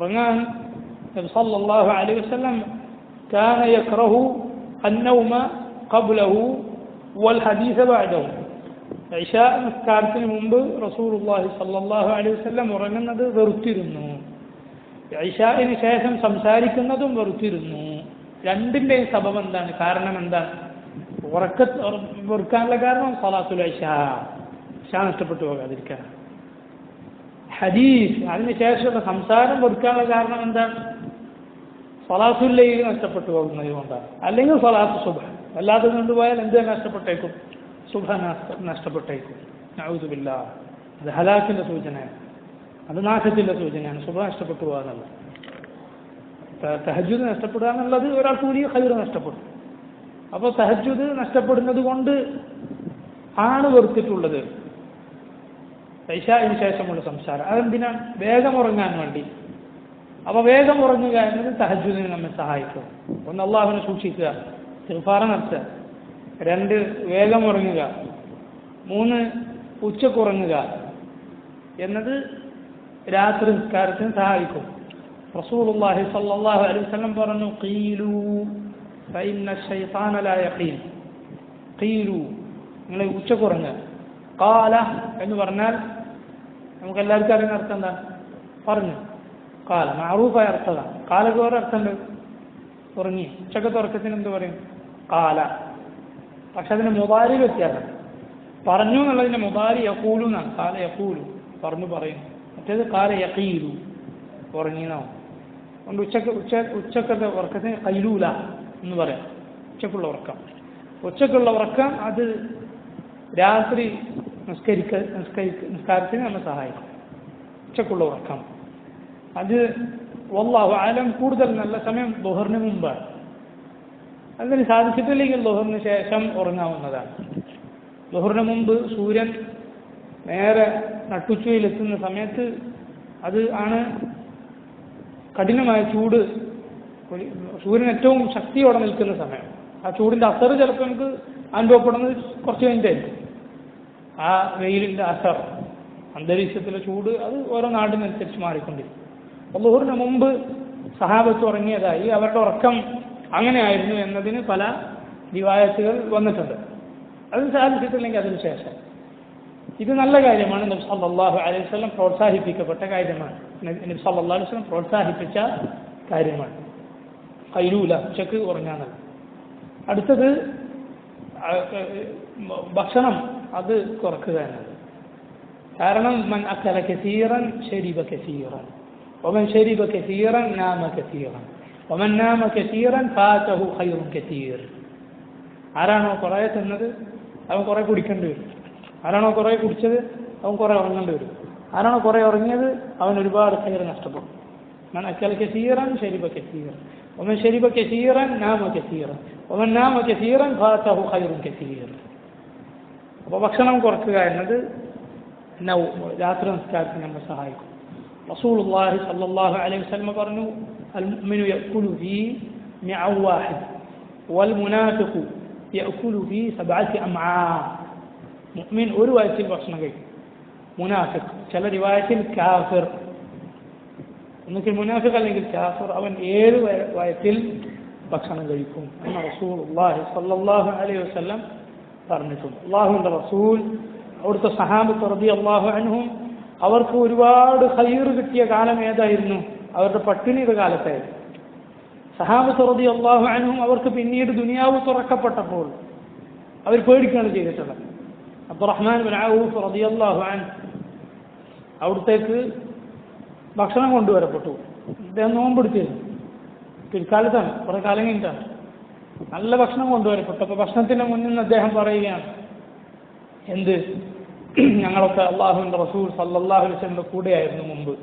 ഉറങ്ങാൻ സല്ലല്ലാഹു അലൈഹി വസല്ലം കാന യക്റഹു അന്നൗമ ഖബ്ലഹു വൽ ഹദീസ ബഅദഹു ഇഷ നിസ്കാരത്തിന് മുമ്പ് റസൂലുള്ളാഹി സല്ലല്ലാഹു അലൈഹി വസല്ലം ഉറങ്ങുന്നത് വെറുത്തിരുന്നു. ഇഷാന് ശേഷം സംസാരിക്കുന്നതും വെറുത്തിരുന്നു. രണ്ടിന്റെയും സബബ് എന്താണ്? കാരണം എന്താണ്? ഉറക്ക വെറുക്കാനുള്ള കാരണം സലാത്തുൽ ഇഷ. ഇഷ നഷ്ടപ്പെട്ടു പോകാതിരിക്കാൻ. ഹദീസ് അതിന് ശേഷമുള്ള സംസാരം കൊടുക്കാനുള്ള കാരണം എന്താണ് സലാസുല്ലയിൽ നഷ്ടപ്പെട്ടു പോകുന്നത് കൊണ്ടാണ്. അല്ലെങ്കിൽ സലാത്ത് സുബ അല്ലാതെ കൊണ്ടുപോയാൽ എന്ത് നഷ്ടപ്പെട്ടേക്കും? സുബ നഷ്ട നഷ്ടപ്പെട്ടേക്കും. നൗദുബില്ല അത് ഹലാക്കിന്റെ സൂചനയാണ്. അത് നാശത്തിന്റെ സൂചനയാണ്. സുബ നഷ്ടപ്പെട്ടു പോകാന്നുള്ളത് തഹജുദ് നഷ്ടപ്പെടുക എന്നുള്ളത് ഒരാൾക്ക് വലിയ ഹൈർ നഷ്ടപ്പെടും. അപ്പോൾ തഹജുദ് നഷ്ടപ്പെടുന്നത് കൊണ്ട് ആണ് വെറുത്തിട്ടുള്ളത്. ഇഷായിന് ശേഷമുള്ള സംസാരം. അതെന്തിനാണ് വേഗം ഉറങ്ങാൻ വേണ്ടി. അപ്പോൾ വേഗം ഉറങ്ങുക എന്നത് സഹജുദിനെ നമ്മെ സഹായിക്കും. ഒന്ന് അള്ളാഹുവിനെ സൂക്ഷിക്കുക. തിരുഫാറ നടത്തുക. രണ്ട് വേഗം ഉറങ്ങുക. മൂന്ന് ഉച്ചക്കുറങ്ങുക എന്നത് രാത്രി നിസ്കാരത്തിന് സഹായിക്കും. റസൂലുള്ളാഹി സ്വല്ലല്ലാഹു അലൈഹി വസല്ലം പറഞ്ഞു ഖീലു ഫഇന്ന നിങ്ങളെ ലാ നിങ്ങൾ ഉച്ചക്കുറങ്ങുക ഖാല എന്ന് പറഞ്ഞാൽ നമുക്ക് എല്ലാവർക്കും അറിയുന്ന അർത്ഥം എന്താണ് പറഞ്ഞു. കാല മാറൂഫായ അർത്ഥതാണ്. കാലക്ക് വേറെ അർത്ഥമുണ്ട്. ഉറങ്ങി. ഉച്ചയ്ക്ക് തുറക്കത്തിന് എന്ത് പറയും? കാല പക്ഷെ അതിന് മുബാരി വ്യത്യാസം. പറഞ്ഞു എന്നുള്ളതിന്റെ മുബാരി യക്കൂലു എന്നാണ്. കാല യക്കൂലു പറഞ്ഞു പറയും മറ്റേത് കാല യക്കീലു ഉറങ്ങിയെന്നാവും അതുകൊണ്ട് ഉച്ചയ്ക്ക് ഉച്ച ഉച്ചക്കത്തെ ഉറക്കത്തിന് കൈലൂല എന്ന് പറയാം. ഉച്ചക്കുള്ള ഉറക്കം. ഉച്ചക്കുള്ള ഉറക്കം അത് രാത്രി നിസ്കരിക്ക നിസ്കരിക്ക നിസ്കാരത്തിന് നമ്മെ സഹായിക്കും. ഉച്ചക്കുള്ള ഉറക്കം. അത് വല്ലാഹു ആലം കൂടുതൽ നല്ല സമയം ദുഹറിന് മുമ്പാണ്. അതിന് സാധിച്ചിട്ടില്ലെങ്കിൽ ദുഹറിന് ശേഷം ഉറങ്ങാവുന്നതാണ്. ദുഹറിന് മുമ്പ് സൂര്യൻ നേരെ നട്ടുച്ചയിലെത്തുന്ന സമയത്ത് അത് ആണ് കഠിനമായ ചൂട് സൂര്യൻ ഏറ്റവും ശക്തിയോടെ നിൽക്കുന്ന സമയം. ആ ചൂടിന്റെ അസർ ചിലപ്പോൾ നമുക്ക് അനുഭവപ്പെടുന്നത് കുറച്ച് കഴിഞ്ഞിട്ടായിരിക്കും. ആ വെയിലിന്റെ അസർ അന്തരീക്ഷത്തിലെ ചൂട് അത് ഓരോ നാടിനനുസരിച്ച് മാറിക്കൊണ്ടിരിക്കും. ലുഹറിന് മുമ്പ് സഹാബത്ത് ഉറങ്ങിയതായി അവരുടെ ഉറക്കം അങ്ങനെയായിരുന്നു എന്നതിന് പല ദിവായത്തുകൾ വന്നിട്ടുണ്ട്. അത് സാധിച്ചിട്ടില്ലെങ്കിൽ അതിന് ശേഷം. ഇത് നല്ല കാര്യമാണ്. നബി സല്ലല്ലാഹു അലൈഹി വസല്ലം പ്രോത്സാഹിപ്പിക്കപ്പെട്ട കാര്യമാണ്. നബി സല്ലല്ലാഹു അലൈഹി പ്രോത്സാഹിപ്പിച്ച കാര്യമാണ്. കൈരൂല ഉച്ചയ്ക്ക് ഉറങ്ങാനല്ല അടുത്തത് ഭക്ഷണം. അത് കുറക്കുക എന്നത് കാരണം മൻ അക്കല കസീറൻ ഷരീബ കസീറൻ. ഒമൻ ഷരീബ കസീറൻ നാമ കസീറൻ. ഒമൻ നാമ കസീറൻ ഫാറ്റഹു ഹൈറും കസീർ. ആരാണോ കുറേ തന്നത് അവൻ കുറേ കുടിക്കേണ്ടി വരും. ആരാണോ കുറേ കുടിച്ചത് അവൻ കുറേ ഉറങ്ങേണ്ടി വരും. ആരാണോ കുറേ ഉറങ്ങിയത് അവൻ ഒരുപാട് കയറി നഷ്ടപ്പെടും. മൻ അക്കല കസീറൻ ഷരീബ കസീറൻ. ഒമൻ ഷരീബ കസീറൻ നാമ കസീറൻ. ഒമൻ നാമ കസീറൻ ഫാറ്റഹു ഹൈറും കസീർ. അപ്പോൾ ഭക്ഷണം കുറക്കുക എന്നത് നൗ രാത്രി നിസ്കാരത്തിന് നമ്മളെ സഹായിക്കും റസൂൾ അള്ളാഹി സല്ലാഹു അലൈഹി വസ്ലമ പറഞ്ഞു അൽ മുഅ്മിനു യഅ്കുലു ഫീ മിഅ വാഹിദ് വൽ മുനാഫിഖു യഅ്കുലു ഫീ സബഅത്തി അംആ മുഅ്മിൻ ഒരു വയസ്സിൽ ഭക്ഷണം കഴിക്കും മുനാഫിഖ് ചില റിവായത്തിൽ കാഫിർ ഒന്നുകിൽ മുനാഫിഖ് അല്ലെങ്കിൽ കാഫിർ അവൻ ഏഴ് വയസ്സിൽ ഭക്ഷണം കഴിക്കും എന്ന റസൂൾ അള്ളാഹി സല്ലാഹു അലൈഹി വസ്ലം പറഞ്ഞിട്ടുണ്ട്. അള്ളാഹുവിന്റെ റസൂൽ അവിടുത്തെ സഹാബത്ത് റബി അള്ളാഹു അനുഹും അവർക്ക് ഒരുപാട് ഹൈർ കിട്ടിയ കാലം ഏതായിരുന്നു? അവരുടെ പട്ടിണിയുടെ കാലത്തായിരുന്നു. സഹാബത്ത് റബി അള്ളാഹു അനുഹും അവർക്ക് പിന്നീട് ദുനിയാവ് തുറക്കപ്പെട്ടപ്പോൾ അവർ പേടിക്കുകയാണ് ചെയ്തിട്ടുള്ളത്. അബ്ദുറഹ്മാൻ ബിൻ ഔഫ് അള്ളാഹു അൻ അവിടത്തേക്ക് ഭക്ഷണം കൊണ്ടുവരപ്പെട്ടു. അദ്ദേഹം നോമ്പെടുത്തിരുന്നു പിൽക്കാലത്താണ് കുറേ കാലം കഴിഞ്ഞിട്ടാണ്. നല്ല ഭക്ഷണം കൊണ്ടുവരപ്പെട്ടു അപ്പോൾ ഭക്ഷണത്തിന് മുന്നിൽ നിന്ന് അദ്ദേഹം പറയുകയാണ്. എന്ത്? ഞങ്ങളൊക്കെ അള്ളാഹുവിന്റെ റസൂൽ അലൈഹി വസല്ലമയുടെ കൂടെയായിരുന്നു മുമ്പ്.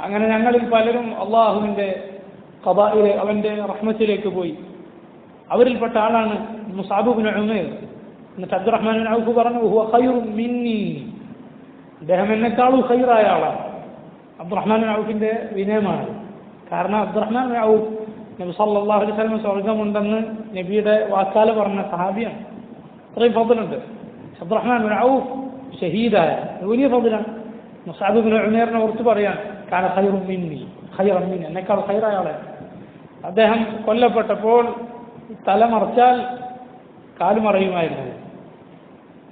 അങ്ങനെ ഞങ്ങളിൽ പലരും അള്ളാഹുവിന്റെ കബായിലെ അവന്റെ റഹ്മത്തിലേക്ക് പോയി. അവരിൽപ്പെട്ട ആളാണ് മുസാബുബിൻ എന്നിട്ട് അബ്ദുറഹ്മാൻ ഔഫ് പറഞ്ഞു ഹുവ ഖൈറും അദ്ദേഹം എന്നെക്കാളും ഹൈറായ ആളാണ്. അബ്ദുറഹ്മാൻ ബിൻ വിനയമാണ്. കാരണം അബ്ദുറഹ്മാൻ ഔഫ് നബി സല്ലല്ലാഹു അലൈഹി വസല്ലം സ്വർഗമുണ്ടെന്ന് നബിയുടെ വാക്കാൽ പറഞ്ഞ സഹാബിയാണ്. അത്രയും ഫضലുണ്ട്. Abdulrahman bin ഷഹീദായ. വലിയ ഫضലാണ്. മുസാബ് ബിൻ ഉമേറിനെ ഓർത്ത് പറയാൻ കാന ഖൈറും മിന്നി. ഖൈറമീൻ എന്നെക്കാൾ ഖൈറായ ആളെ അദ്ദേഹം കൊല്ലപ്പെട്ടപ്പോൾ തല മറച്ചാൽ കാൽ മറയുമായിരുന്നില്ല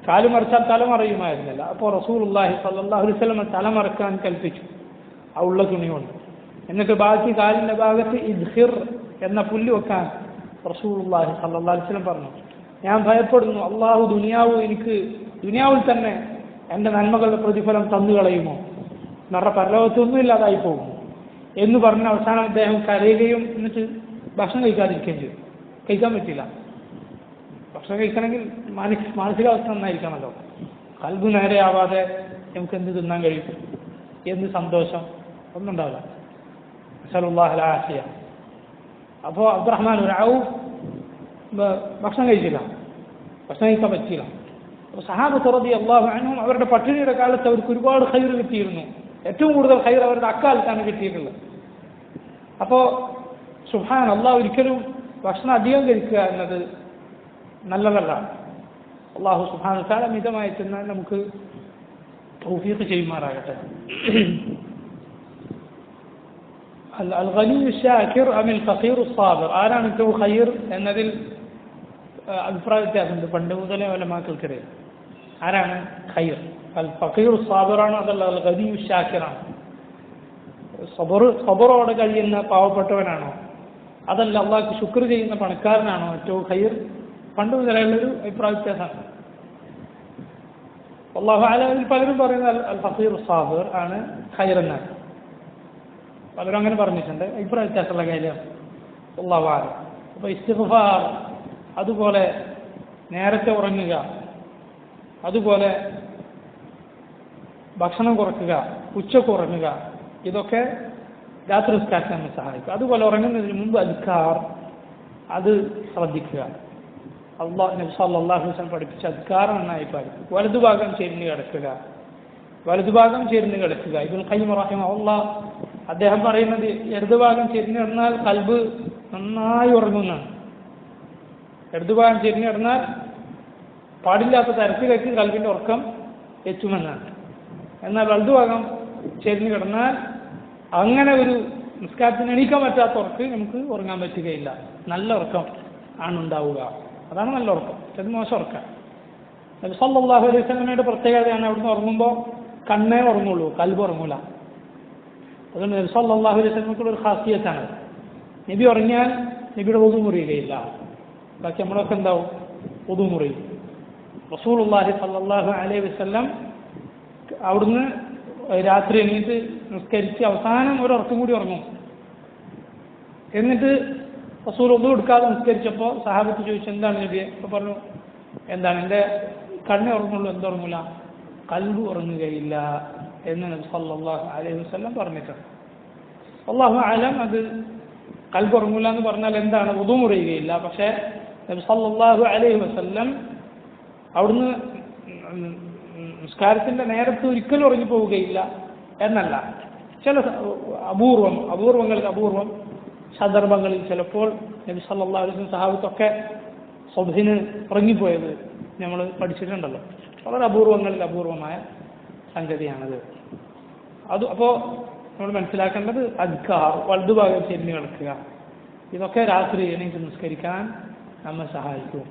കാൽ മറിച്ചാൽ തല മറയുമായിരുന്നില്ല. അപ്പോൾ റസൂലുള്ളാഹി സ്വല്ലല്ലാഹു അലൈഹി വസല്ലം തലമറക്കാൻ കൽപ്പിച്ചു. ആ ഉള്ള തുണി കൊണ്ട് എന്നിട്ട് ബാക്കി കാലിന്റെ ഭാഗത്ത് ഇദ്ഹിർ എന്ന പുല്ല് വെക്കാൻ റസൂലുള്ളാഹി സല്ലാസ്ലം പറഞ്ഞു. ഞാൻ ഭയപ്പെടുന്നു അള്ളാഹു ദുനിയാവ് എനിക്ക് ദുനിയാവിൽ തന്നെ എന്റെ നന്മകളുടെ പ്രതിഫലം തന്നു കളയുമോ? നമ്മുടെ പരലോകത്തൊന്നും ഇല്ലാതായി പോകും. എന്ന് പറഞ്ഞ അവസാനം അദ്ദേഹം കരയുകയും എന്നിട്ട് ഭക്ഷണം കഴിക്കാതിരിക്കുകയും ചെയ്തു. കഴിക്കാൻ പറ്റില്ല ഭക്ഷണം കഴിക്കണമെങ്കിൽ മാനസിക മാനസികാവസ്ഥ നന്നായിരിക്കണമല്ലോ. കൽബ് നേരെയാവാതെ നമുക്ക് എന്ത് തിന്നാൻ കഴിയും? എന്ത് സന്തോഷം? ഒന്നും ഉണ്ടാവില്ല. അസലുല്ലാഹലാശയ അപ്പോൾ അബ്ദുറഹ്മാൻ ഒരാവും ഭക്ഷണം കഴിച്ചില്ല. ഭക്ഷണം കഴിക്കാൻ പറ്റിയില്ല. അപ്പോൾ സഹാബത്ത് റതി അള്ളാഹു അനും അവരുടെ പട്ടിണിയുടെ കാലത്ത് അവർക്ക് ഒരുപാട് ഹൈർ കിട്ടിയിരുന്നു. ഏറ്റവും കൂടുതൽ ഹൈർ അവരുടെ അക്കാലത്താണ് കിട്ടിയിട്ടുള്ളത്. അപ്പോൾ സുഹാൻ അള്ളാഹ് ഒരിക്കലും ഭക്ഷണം അധികം കഴിക്കുക എന്നത് നല്ലതല്ല. അള്ളാഹു സുഹാൻ മിതമായി തിന്നാൽ നമുക്ക് തൗഫീഖ് ചെയ്യുമാറാകട്ടെ. അൽഖലി ഷാക്കിർ അമിൽ ഫഖീർ സാബിർ ആരാണ് ഏറ്റവും ഖൈർ എന്നതിൽ അഭിപ്രായ വ്യത്യാസമുണ്ട്. പണ്ട് മുതലേ വല്ല മാക്കൾക്കിടയിൽ ആരാണ് ഖൈർ? അൽ ഫഖീർ സാബിറാണ് അതല്ല അൽ ഖലി ഷാക്കിറാണ്. സബർ സബറോടെ കഴിയുന്ന പാവപ്പെട്ടവനാണോ? അതല്ല അള്ളാഹ്ക്ക് ശുക്ർ ചെയ്യുന്ന പണക്കാരനാണോ ഏറ്റവും ഖൈർ? പണ്ട് മുതലേയുള്ളൊരു അഭിപ്രായ വ്യത്യാസമാണ് അള്ളാഹു ആലയിൽ പലരും പറയുന്നത് അൽ ഫഖീർ സാബിർ ആണ് ഖൈർ എന്നാണ്. പലരും അങ്ങനെ പറഞ്ഞിട്ടുണ്ട്. അഭിപ്രായ വ്യത്യാസമുള്ള കാര്യം അള്ളാഹു ആലം അപ്പോൾ ഇസ്തിഫാർ അതുപോലെ നേരത്തെ ഉറങ്ങുക അതുപോലെ ഭക്ഷണം കുറക്കുക ഉച്ചയ്ക്ക് ഉറങ്ങുക ഇതൊക്കെ രാത്രി നിസ്കാരത്തിന് നമ്മെ സഹായിക്കും. അതുപോലെ ഉറങ്ങുന്നതിന് മുമ്പ് അധികാർ അത് ശ്രദ്ധിക്കുക. അള്ളാഹ് നബി അള്ളാഹു വസല്ലം പഠിപ്പിച്ച അധികാർ നന്നായി പാലിക്കും വലതുഭാഗം ചെരിഞ്ഞ് കിടക്കുക. വലതുഭാഗം ചെരിഞ്ഞ് കിടക്കുക. ഇതിൽ ഖയ്യിം റഹിമഹുല്ലാഹ് അദ്ദേഹം പറയുന്നത് ഇടതുഭാഗം ചെരിഞ്ഞ് കിടന്നാൽ കൽബ് നന്നായി ഉറങ്ങുന്നതാണ്. ഇടതുഭാഗം ചെരിഞ്ഞ് കിടന്നാൽ പാടില്ലാത്ത തരത്തിലേക്ക് കൽബിന്റെ ഉറക്കം എത്തുമെന്നാണ്. എന്നാൽ വലതുഭാഗം ചെരിഞ്ഞ് കിടന്നാൽ അങ്ങനെ ഒരു നിസ്കാരത്തിന് എണീക്കാൻ പറ്റാത്ത ഉറക്ക് നമുക്ക് ഉറങ്ങാൻ പറ്റുകയില്ല. നല്ല ഉറക്കം ആണ് ഉണ്ടാവുക. അതാണ് നല്ല ഉറക്കം. ചെന്ന് മോശം ഉറക്കം നബി അലൈഹി വസല്ലമയുടെ പ്രത്യേകതയാണ് അവിടുന്ന് ഉറങ്ങുമ്പോൾ കണ്ണേ ഉറങ്ങുള്ളൂ കൽബ് ഉറങ്ങൂല. അതുകൊണ്ട് നബി സല്ലല്ലാഹു അലൈഹി സ്വലമക്കുള്ള ഒരു ഖാസിയത്താണ്. നബി ഉറങ്ങിയാൽ നബിയുടെ ഒതു മുറിയുകയില്ല. ബാക്കി നമ്മളൊക്കെ എന്താവും? ഒതു മുറിയും. റസൂലുള്ളാഹി സല്ലാഹു അലൈഹി വസല്ലം അവിടുന്ന് രാത്രി എണീറ്റ് നിസ്കരിച്ച് അവസാനം ഒരു ഉറക്കം കൂടി ഉറങ്ങും. എന്നിട്ട് റസൂൽ ഒന്നും എടുക്കാതെ നിസ്കരിച്ചപ്പോൾ സഹാബത്ത് ചോദിച്ചു എന്താണ് നബിയെ? അപ്പോൾ പറഞ്ഞു എന്താണ്? എന്റെ കണ്ണേ ഉറങ്ങുള്ളൂ എന്തുറങ്ങില്ല കൽബ് ഉറങ്ങുകയില്ല. എന്ന് നബി സല്ലാഹു അലൈഹി വസല്ലം പറഞ്ഞിട്ടുണ്ട്. അള്ളാഹു ആലം അത് കൽപ്പുറങ്ങൂല എന്ന് പറഞ്ഞാൽ എന്താണ്? ഉദു മുറിയുകയില്ല. പക്ഷേ നബി സല്ലാഹു അലൈഹി വസ്ല്ലം അവിടുന്ന് നിസ്കാരത്തിന്റെ നേരത്ത് ഒരിക്കലും ഉറങ്ങി പോവുകയില്ല എന്നല്ല. ചില അപൂർവം അപൂർവങ്ങളിൽ അപൂർവം സന്ദർഭങ്ങളിൽ ചിലപ്പോൾ നബി സല്ലാ അലൈഹി സഹാബത്തൊക്കെ സ്വബിന് ഉറങ്ങിപ്പോയത് നമ്മൾ പഠിച്ചിട്ടുണ്ടല്ലോ. വളരെ അപൂർവങ്ങളിൽ അപൂർവമായ സംഗതിയാണത്. അത് അപ്പോൾ നമ്മൾ മനസ്സിലാക്കേണ്ടത് അദ്കാർ വലതുഭാഗം ചെരിഞ്ഞ് കിടക്കുക. ഇതൊക്കെ രാത്രി എണീറ്റ് നിസ്കരിക്കാൻ നമ്മെ സഹായിക്കും.